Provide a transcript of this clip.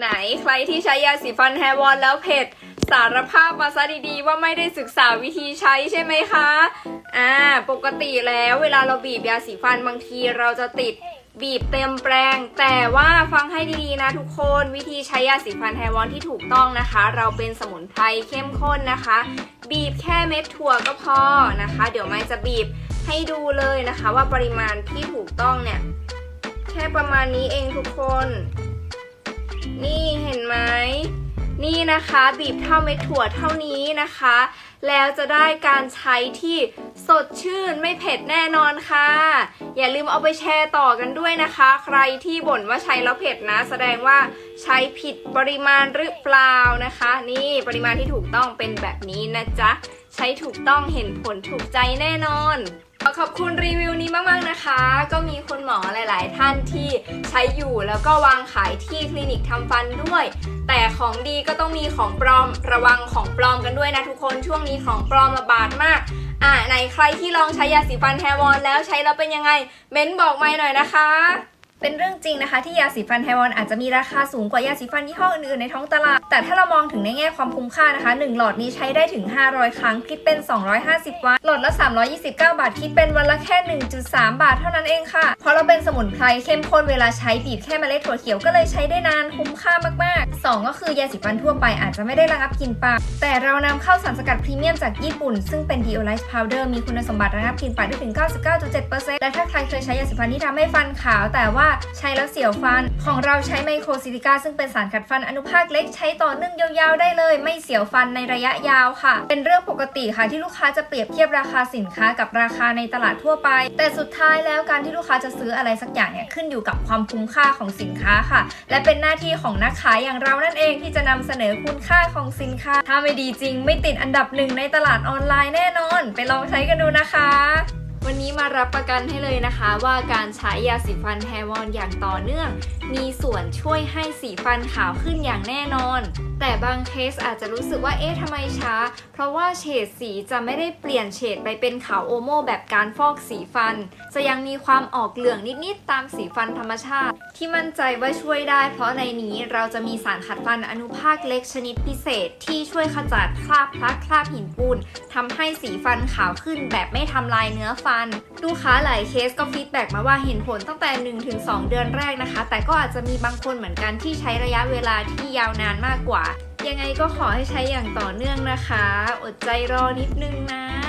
ไหนใครที่ใช้ยาสีฟันแฮร์วอนแล้วเผ็ด สารภาพมาซะดีๆ ว่าไม่ได้ศึกษาวิธีใช้ใช่ไหมคะ อ่า ปกติแล้วเวลาเราบีบยาสีฟันบางทีเราจะติดบีบเต็มแปรงแต่ว่าฟังให้ดีๆนะทุกคนวิธีใช้ยาสีฟันแฮร์วอนที่ถูกต้องนะคะ เราเป็นสมุนไพรเข้มข้นนะคะ บีบแค่เม็ดถั่วก็พอนะคะ เดี๋ยวไม่จะบีบให้ดูเลยนะคะ ว่าปริมาณที่ถูกต้องเนี่ย แค่ประมาณนี้เองทุกคน นี่เห็นไหมนี่นะคะบีบเท่าเม็ดถั่วเท่านี้นะคะ แล้วจะได้การใช้ที่สดชื่นไม่เผ็ดแน่นอนค่ะ อย่าลืมเอาไปแชร์ต่อกันด้วยนะคะ ใครที่บ่นว่าใช้แล้วเผ็ดนะ แสดงว่าใช้ผิดปริมาณหรือเปล่านะคะ นี่ปริมาณที่ถูกต้องเป็นแบบนี้นะจ๊ะ ใช้ถูกต้องเห็นผลถูกใจแน่นอน ขอขอบคุณรีวิวนี้มากๆนะคะ ก็มีคุณหมอหลาย ๆ ท่านที่ใช้อยู่แล้วก็วางขายที่คลินิกทำฟันด้วย แต่ของดีก็ต้องมีของปลอมระวังของปลอมกันด้วยนะทุกคนช่วงนี้ของปลอมระบาดมาก อ่าไหนใครที่ลองใช้ยาสีฟันแฮวอนแล้วใช้แล้วเป็นยังไงเม้นบอกมาหน่อยนะคะ เป็นเรื่องจริงนะคะ ที่ยาสีฟันไฮวอนอาจจะมีราคาสูงกว่ายาสีฟันยี่ห้ออื่นๆในท้องตลาด แต่ถ้าเรามองถึงในแง่ความคุ้มค่านะคะ 1 หลอดนี้ใช้ได้ถึง 500 ครั้ง คิดเป็น 250 วัน หลอดละ 329 บาท คิดเป็นวันละแค่ 1.3 บาทเท่านั้นเองค่ะ เพราะเราเป็นสมุนไพรเข้มข้นเวลาใช้บีบแค่เมล็ดถั่วเขียวก็เลยใช้ได้นานคุ้มค่ามากๆ 2 ก็คือยาสีฟันทั่วไปอาจจะไม่ได้ระงับกลิ่นปาก แต่เรานำเข้าสารสกัดพรีเมียมจากญี่ปุ่น ซึ่งเป็น Deolight Powder มีคุณสมบัติระงับกลิ่นปากได้ถึง 99.7%และถ้าใครเคยใช้ยาสีฟันที่ทำให้ฟันขาวแต่ว่าใช้แล้วเสียวฟัน ของเราใช้ไมโครซิลิก้าซึ่งเป็นสารขัดฟันอนุภาคเล็กใช้ต่อเนื่องยาวๆได้เลย ไม่เสียวฟันในระยะยาวค่ะ เป็นเรื่องปกติค่ะที่ลูกค้าจะเปรียบเทียบราคาสินค้ากับราคาในตลาดทั่วไป แต่สุดท้ายแล้วการที่ลูกค้าจะซื้ออะไรสักอย่างเนี่ยขึ้นอยู่กับความคุ้มค่าของสินค้าค่ะ และเป็นหน้าที่ของนักขายอย่างเรานั่นเองที่จะนำเสนอคุณค่าของสินค้า ถ้าไม่ดีจริง ไม่ติดอันดับหนึ่งในตลาดออนไลน์แน่นอน ไปลองใช้กันดูนะคะ วันนี้มารับประกันให้เลยนะคะ ว่าการใช้ยาสีฟันแฮร์วอนอย่างต่อเนื่อง มีส่วนช่วยให้สีฟันขาวขึ้นอย่างแน่นอน แต่บางเคสอาจจะรู้สึกว่าเอ๊ะทำไมช้า เพราะว่าเฉดสีจะไม่ได้เปลี่ยนเฉดไปเป็นขาวโอโมแบบการฟอกสีฟัน จะยังมีความออกเหลืองนิดๆตามสีฟันธรรมชาติ ที่มั่นใจว่าช่วยได้ เพราะในนี้เราจะมีสารขัดฟันอนุภาคเล็กชนิดพิเศษ ที่ช่วยขจัดคราบพลักคราบหินปูนทำให้สีฟันขาวขึ้นแบบไม่ทำลายเนื้อฟัน ลูกค้าหลายเคสก็ฟีดแบ็กมาว่าเห็นผลตั้งแต่ 1-2 เดือนแรกนะคะ แต่ก็อาจจะมีบางคนเหมือนกันที่ใช้ระยะเวลาที่ยาวนานมากกว่ายังไงก็ขอให้ใช้อย่างต่อเนื่องนะคะ อดใจรอนิดนึงนะ